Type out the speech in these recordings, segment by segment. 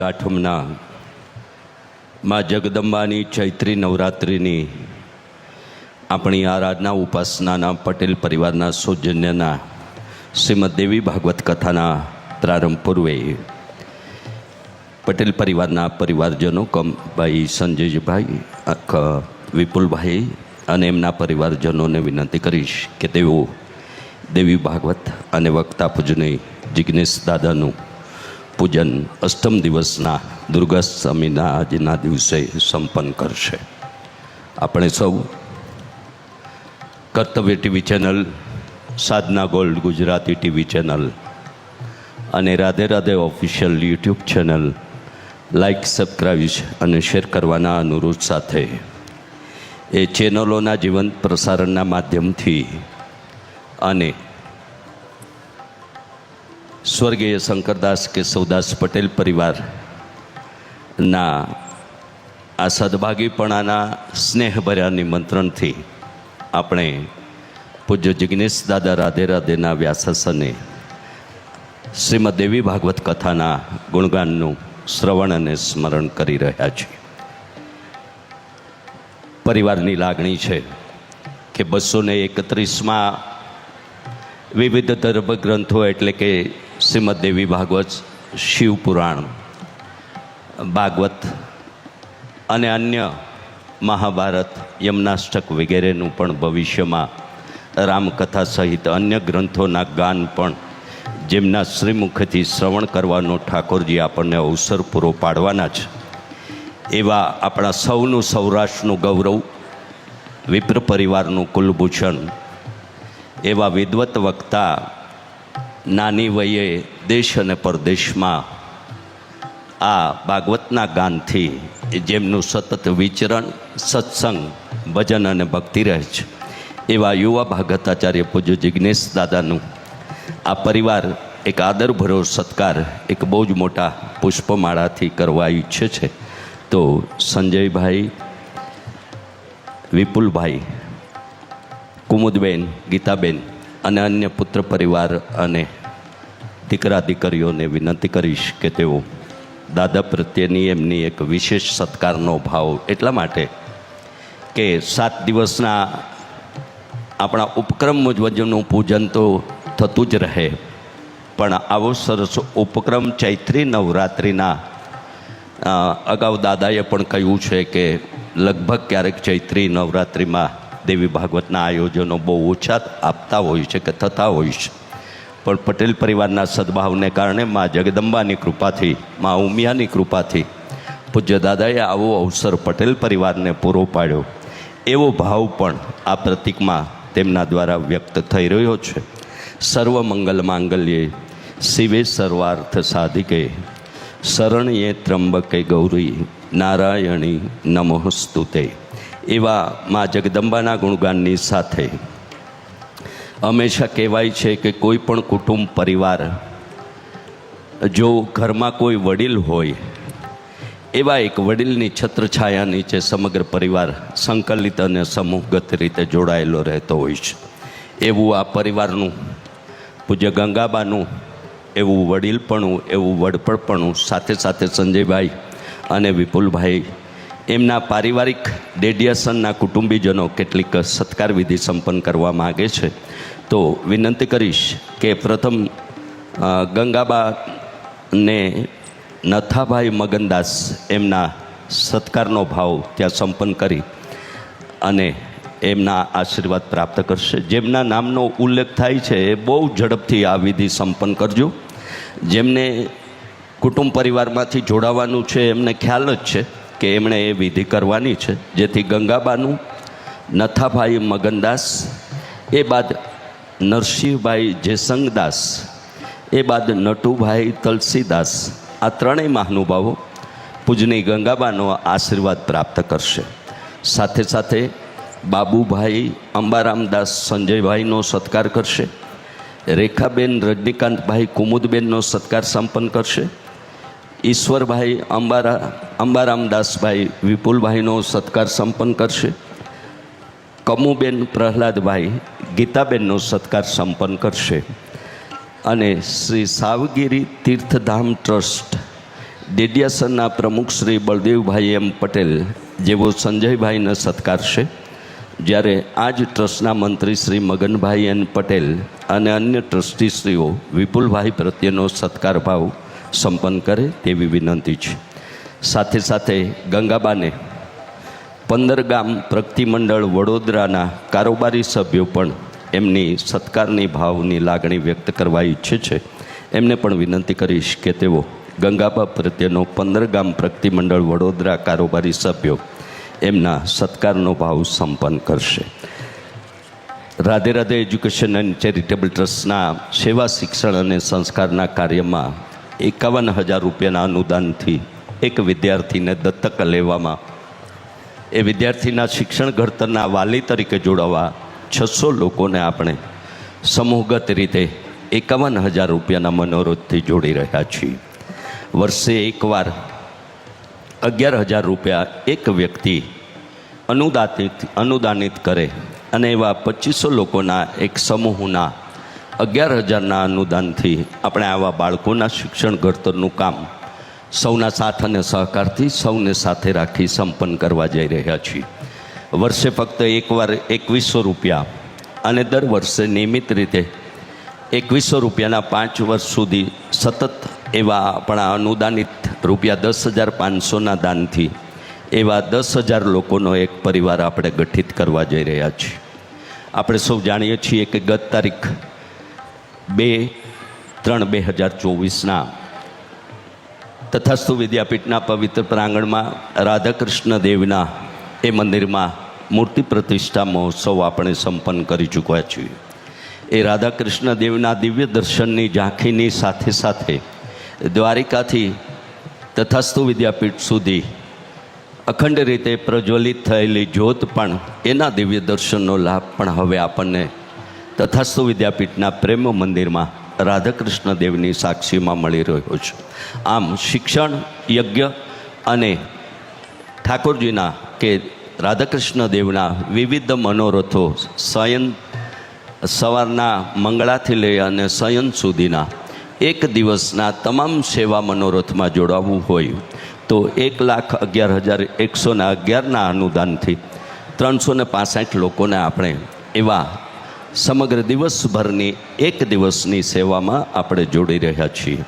આઠમના માં જગદંબાની ચૈત્રી નવરાત્રિની આપણી આરાધના ઉપાસનાના પટેલ પરિવારના સૌજન્યના શ્રીમદ દેવી ભાગવત કથાના પ્રારંભ પૂર્વે પટેલ પરિવારના પરિવારજનો કમ ભાઈ સંજયભાઈ વિપુલભાઈ અને એમના પરિવારજનોને વિનંતી કરીશ કે તેઓ દેવી ભાગવત અને વક્તા પૂજની જિજ્ઞેશ દાદાનું પૂજન અષ્ટમ દિવસના દુર્ગાષ્ટમીના આજના દિવસે સંપન્ન કરશે. આપણે સૌ કર્તવ્ય TV channel, Sadhna gold Gujarati TV channel અને Radhe Radhe official YouTube channel like subscribe અને શેર કરવાના અનુરોધ સાથે એ ચેનલોના જીવંત પ્રસારણના માધ્યમથી અને સ્વર્ગીય શંકરદાસ કે સૌદાસ પટેલ પરિવારના આ સદભાગીપણાના સ્નેહભર્યા નિમંત્રણથી આપણે પૂજ્ય જિજ્ઞેશ દાદા રાધે રાધેના વ્યાસાસને શ્રીમદ દેવી ભાગવત કથાના ગુણગાનનું શ્રવણ અને સ્મરણ કરી રહ્યા છીએ. પરિવારની લાગણી છે કે બસો ને એકત્રીસમાં વિવિધ ધર્મગ્રંથો એટલે કે શ્રીમદ ભાગવત શિવપુરાણ ભાગવત અને અન્ય મહાભારત, યમનાષ્ટક વગેરેનું પણ ભવિષ્યમાં રામકથા સહિત અન્ય ગ્રંથોના ગાન પણ જેમના શ્રીમુખથી શ્રવણ કરવાનો ઠાકોરજી આપણને અવસર પૂરો પાડવાના છે. એવા આપણા સૌનું સૌરાષ્ટ્રનું ગૌરવ, વિપ્ર પરિવારનું કુલભૂષણ, એવા વિદવત વક્તા નાની વયે દેશ અને પરદેશમાં આ ભાગવતના ગાનથી જેમનું સતત વિચરણ, સત્સંગ, ભજન અને ભક્તિ રહે છે. એવા યુવા ભાગવતાચાર્ય પૂજ્ય જિજ્ઞેશ દાદાનું આ પરિવાર એક આદરભરો સત્કાર એક બહુ જ મોટા પુષ્પમાળાથી કરવા ઈચ્છે છે. તો સંજયભાઈ, વિપુલભાઈ, કુમુદબેન, ગીતાબેન અને અન્ય પુત્ર પરિવાર અને દીકરા દીકરીઓને વિનંતી કરીશ કે તેઓ દાદા પ્રત્યેની એમની એક વિશેષ સત્કારનો ભાવ એટલા માટે કે સાત દિવસના આપણા ઉપક્રમ મુજબનું પૂજન તો થતું જ રહે. પણ આવો સરસ ઉપક્રમ ચૈત્રી નવરાત્રિના અગાઉ દાદાએ પણ કહ્યું છે કે લગભગ ક્યારેક ચૈત્રી નવરાત્રિમાં દેવી ભાગવતના આયોજનો બહુ ઓછા આપતા હોય છે કે થતા હોય છે. પણ પટેલ પરિવારના સદભાવને કારણે મા જગદંબાની કૃપાથી, મા ઉમિયાની કૃપાથી પૂજ્ય દાદાએ આવો અવસર પટેલ પરિવારને પૂરો પાડ્યો. એવો ભાવ પણ આ પ્રતિકમાં તેમના દ્વારા વ્યક્ત થઈ રહ્યો છે. સર્વ મંગલ માંગલ્યે, શિવે સર્વાર્થ સાધિકે. શરણ્યે ત્રંબકે ગૌરી, નારાયણી નમોસ્તુતે. એવા મા જગદંબાના ગુણગાનની સાથે હંમેશા કહેવાય છે કે કોઈ પણ કુટુંબ પરિવાર જો ઘરમાં કોઈ વડીલ હોય, એવા એક વડીલની છત્રછાયા નીચે સમગ્ર પરિવાર સંકલિત અને સમૂહગત રીતે જોડાયેલો રહેતો હોય છે. એવું આ પરિવારનું, પૂજ્ય ગંગાબાનું, એવું વડીલપણું, એવું વડપણપણું સાથે સાથે સંજયભાઈ અને વિપુલભાઈ એમના પારિવારિક ડેડિયાસનના કુટુંબીજનો કેટલીક સત્કાર વિધિ સંપન્ન કરવા માગે છે. તો વિનંતી કરીશ કે પ્રથમ ગંગાબાને નથાભાઈ મગનદાસ એમના સત્કારનો ભાવ ત્યાં સંપન્ન કરી અને એમના આશીર્વાદ પ્રાપ્ત કરશે. જેમના નામનો ઉલ્લેખ થાય છે એ બહુ ઝડપથી આ વિધિ સંપન્ન કરજો. જેમને કુટુંબ પરિવારમાંથી જોડાવાનું છે એમને ખ્યાલ જ છે. કે એમણે એ વિધિ કરવાની છે. જેથી ગંગાબાનું, નથાભાઈ મગનદાસ, એ બાદ નરસિંહભાઈ જેસંગદાસ, એ બાદ નટુભાઈ તલસીદાસ, આ ત્રણેય મહાનુભાવો પૂજની ગંગાબાનો આશીર્વાદ પ્રાપ્ત કરશે. સાથે સાથે બાબુભાઈ અંબારામદાસ સંજયભાઈનો સત્કાર કરશે. રેખાબેન રજનીકાંતભાઈ કુમુદબેનનો સત્કાર સંપન્ન કરશે. ઈશ્વરભાઈ અંબારા અંબારામદાસભાઈ વિપુલભાઈનો સત્કાર સંપન્ન કરશે. કમુબેન પ્રહલાદભાઈ ગીતાબેનનો સત્કાર સંપન્ન કરશે. અને શ્રી સાવગીરી તીર્થધામ ટ્રસ્ટ ડેડિયાસરના પ્રમુખ શ્રી બળદેવભાઈ એમ પટેલ જેવો સંજયભાઈને સત્કારશે જ્યારે આ જ ટ્રસ્ટના મંત્રી શ્રી મગનભાઈ એન પટેલ અને અન્ય ટ્રસ્ટીશ્રીઓ વિપુલભાઈ પ્રત્યેનો સત્કાર ભાવ સંપન્ન કરે તેવી વિનંતી છે. સાથે સાથે ગંગાબાને પંદર ગામ પ્રગતિમંડળ વડોદરાના કારોબારી સભ્યો પણ એમની સત્કારની ભાવની લાગણી વ્યક્ત કરવા ઈચ્છે છે. એમને પણ વિનંતી કરીશ કે તેઓ ગંગાબા પ્રત્યેનો પંદર ગામ પ્રગતિમંડળ વડોદરા કારોબારી સભ્યો એમના સત્કારનો ભાવ સંપન્ન કરશે. Radhe Radhe education and charitable ટ્રસ્ટના સેવા શિક્ષણ અને સંસ્કારના કાર્યમાં એકાવન હજાર રૂપિયાના અનુદાનથી એક વિદ્યાર્થીને દત્તક લેવામાં. એ વિદ્યાર્થીના શિક્ષણ ઘડતરના વાલી તરીકે જોડાવા છસો લોકોને આપણે સમૂહગત રીતે એકાવન હજાર રૂપિયાના મનોરોજથી જોડી રહ્યા છીએ. વર્ષે એકવાર અગિયાર હજાર રૂપિયા એક વ્યક્તિ અનુદાનિત અનુદાનિત કરે અને એવા પચીસો લોકોના એક સમૂહના અગિયાર હજારના અનુદાનથી આપણે આવા બાળકોના શિક્ષણ ઘડતરનું કામ સૌના સાથ અને સહકારથી સૌને સાથે રાખી સંપન્ન કરવા જઈ રહ્યા છીએ. વર્ષે ફક્ત એકવાર એકવીસો રૂપિયા અને દર વર્ષે નિયમિત રીતે એકવીસો રૂપિયાના પાંચ વર્ષ સુધી સતત એવા આપણા અનુદાનિત રૂપિયા દસ હજાર પાંચસોના દાનથી એવા દસ હજાર લોકોનો એક પરિવાર આપણે ગઠિત કરવા જઈ રહ્યા છીએ. આપણે સૌ જાણીએ છીએ કે ગત તારીખ બે ત્રણ બે હજાર ચોવીસના તથાસ્તુ વિદ્યાપીઠના પવિત્ર પ્રાંગણમાં રાધાકૃષ્ણ દેવના એ મંદિરમાં મૂર્તિ પ્રતિષ્ઠા મહોત્સવ આપણે સંપન્ન કરી ચૂક્યા છીએ. એ રાધાકૃષ્ણ દેવના દિવ્ય દર્શનની ઝાંખીની સાથે સાથે દ્વારિકાથી તથાસ્તુ વિદ્યાપીઠ સુધી અખંડ રીતે પ્રજ્વલિત થયેલી જ્યોત પણ એના દિવ્ય દર્શનનો લાભ પણ હવે આપણને તથાસ્તુ વિદ્યાપીઠના પ્રેમ મંદિરમાં રાધાકૃષ્ણ દેવની સાક્ષીમાં મળી રહ્યો છું. આમ શિક્ષણ, યજ્ઞ અને ઠાકોરજીના કે રાધાકૃષ્ણ દેવના વિવિધ મનોરથો સયન સવારના મંગળાથી લઈ અને સયન સુધીના એક દિવસના તમામ સેવા મનોરથમાં જોડાવવું હોય તો એક લાખ અગિયાર હજાર એકસો ને અગિયારના અનુદાનથી ત્રણસો ને લોકોને આપણે એવા સમગ્ર દિવસભરની એક દિવસની સેવામાં આપણે જોડી રહ્યા છીએ.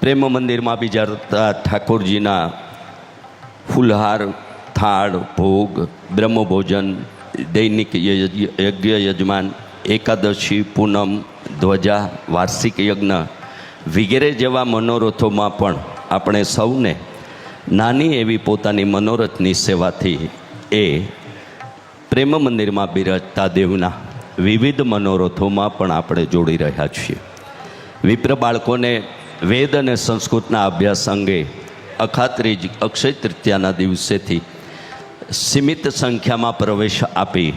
પ્રેમ મંદિરમાં બીજા ઠાકોરજીના ફૂલહાર, થાળ, ભોગ, બ્રહ્મભોજન, દૈનિક યજ- યજ્ઞ યજમાન, એકાદશી, પૂનમ, ધ્વજા, વાર્ષિક યજ્ઞ વગેરે જેવા મનોરથોમાં પણ આપણે સૌને નાની એવી પોતાની મનોરથની સેવાથી એ પ્રેમ મંદિરમાં બિરાજતા દેવના વિવિધ મનોરથોમાં પણ આપણે જોડી રહ્યા છીએ. વિપ્ર બાળકોને વેદ અને સંસ્કૃતના અભ્યાસ અંગે અખાત્રીજ અક્ષય તૃતીયાના દિવસેથી સીમિત સંખ્યામાં પ્રવેશ આપી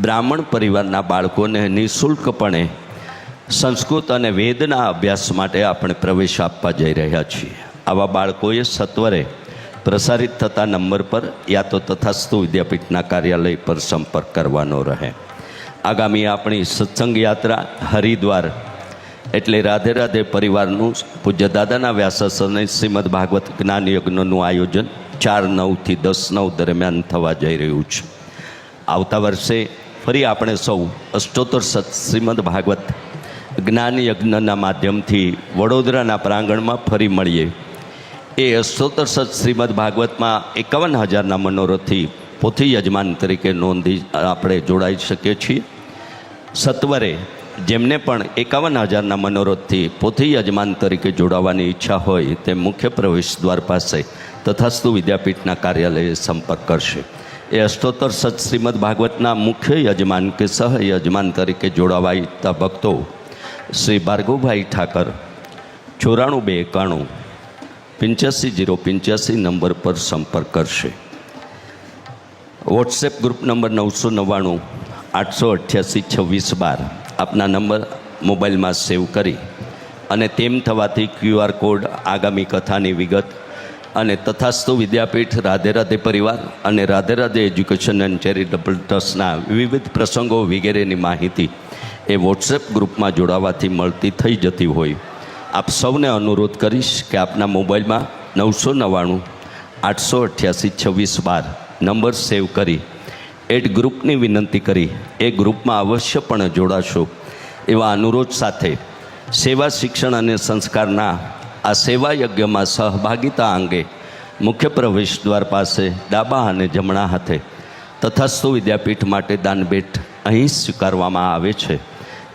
બ્રાહ્મણ પરિવારના બાળકોને નિઃશુલ્કપણે સંસ્કૃત અને વેદના અભ્યાસ માટે આપણે પ્રવેશ આપવા જઈ રહ્યા છીએ. આવા બાળકોએ સત્વરે પ્રસારિત થતા નંબર પર યા તો તથાસ્તુ વિદ્યાપીઠના કાર્યાલય પર સંપર્ક કરવાનો રહે. આગામી આપણી સત્સંગ યાત્રા હરિદ્વાર એટલે રાધે રાધે પરિવારનું પૂજ્ય દાદાના વ્યાસાસને શ્રીમદ ભાગવત જ્ઞાન યજ્ઞનું આયોજન ચાર નવથી દસ નવ દરમિયાન થવા જઈ રહ્યું છે. આવતા વર્ષે ફરી આપણે સૌ અષ્ટોત્તર શ્રીમદ ભાગવત જ્ઞાન યજ્ઞના માધ્યમથી વડોદરાના પ્રાંગણમાં ફરી મળીએ. એ અષ્ટોત્તર સત શ્રીમદ ભાગવતમાં એકાવન હજારના મનોરથથી પોથી યજમાન તરીકે નોંધી આપણે જોડાઈ શકીએ છીએ. સત્વરે જેમને પણ એકાવન હજારના મનોરથથી પોથી યજમાન તરીકે જોડાવાની ઈચ્છા હોય તે મુખ્ય પ્રવેશ દ્વાર પાસે તથાસ્તુ વિદ્યાપીઠના કાર્યાલયે સંપર્ક કરશે. એ અષ્ટોત્તર સત શ્રીમદ ભાગવતના મુખ્ય યજમાન કે સહ યજમાન તરીકે જોડાવા ઈચ્છતા ભક્તો શ્રી ભાર્ગવભાઈ ઠાકર, ચોરાણું બે એકાણું પંચ્યાસી જીરો પંચ્યાસી નંબર પર સંપર્ક કરશે. વોટ્સએપ ગ્રુપ નંબર નવસો નવ્વાણું, આઠસો અઠ્યાસી છવ્વીસ બાર. આપના નંબર મોબાઈલમાં સેવ કરી અને તેમ થવાથી ક્યુઆર કોડ આગામી કથાની વિગત અને તથાસ્તુ વિદ્યાપીઠ રાધે રાધે પરિવાર અને Radhe Radhe education and charitable ટ્રસ્ટના વિવિધ પ્રસંગો વગેરેની માહિતી એ વોટ્સએપ ગ્રુપમાં જોડાવાથી મળતી થઈ જતી હોય. આપ સૌને અનુરોધ કરીશ કે આપના મોબાઈલમાં નવસો નવ્વાણું, આઠસો અઠ્યાસી, છવ્વીસ બાર નંબર સેવ કરી એડ ગ્રુપની વિનંતી કરી, એ ગ્રુપમાં અવશ્યપણે જોડાશો. એવા અનુરોધ સાથે સેવા શિક્ષણ અને સંસ્કારના આ સેવા યજ્ઞમાં સહભાગિતા અંગે મુખ્ય પ્રવેશ દ્વાર પાસે ડાબા અને જમણા હાથે તથાસ્તુ વિદ્યાપીઠ માટે દાનભેટ અહીં સ્વીકારવામાં આવે છે.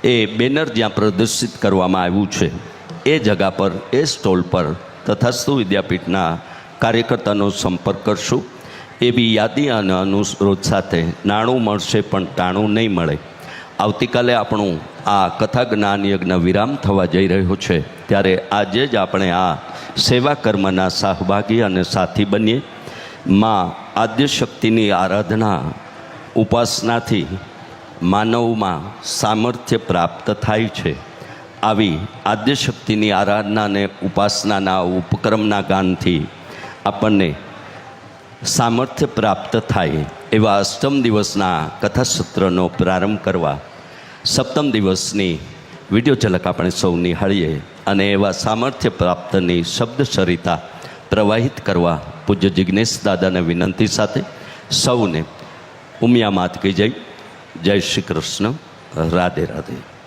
એ બેનર જ્યાં પ્રદર્શિત કરવામાં આવ્યું છે. એ જગા પર, એ સ્ટોલ પર તથાસ્તુ વિદ્યાપીઠના કાર્યકર્તાનો સંપર્ક કરશું. એવી યાદી અને અનુરોધ સાથે નાણું મળશે પણ ટાણું નહીં મળે. આવતીકાલે આપણું આ કથા જ્ઞાન યજ્ઞ વિરામ થવા જઈ રહ્યો છે. ત્યારે આજે જ આપણે આ સેવા કર્મના સહભાગી અને સાથી બનીએ. માં આદ્યશક્તિની આરાધના ઉપાસનાથી માનવમાં સામર્થ્ય પ્રાપ્ત થાય છે. આવી આદ્યશક્તિની આરાધના અને ઉપાસનાના ઉપક્રમના ગાનથી આપણને સામર્થ્ય પ્રાપ્ત થાય એવા અષ્ટમ દિવસના કથાસૂત્રનો પ્રારંભ કરવા સપ્તમ દિવસની વીડિયો ઝલક આપણે સૌ નિહાળીએ અને એવા સામર્થ્ય પ્રાપ્તની શબ્દ સરિતા પ્રવાહિત કરવા પૂજ્ય જિજ્ઞેશ દાદાને વિનંતી સાથે સૌને ઉમિયા માત કી જય. જય શ્રી કૃષ્ણ. રાધે રાધે.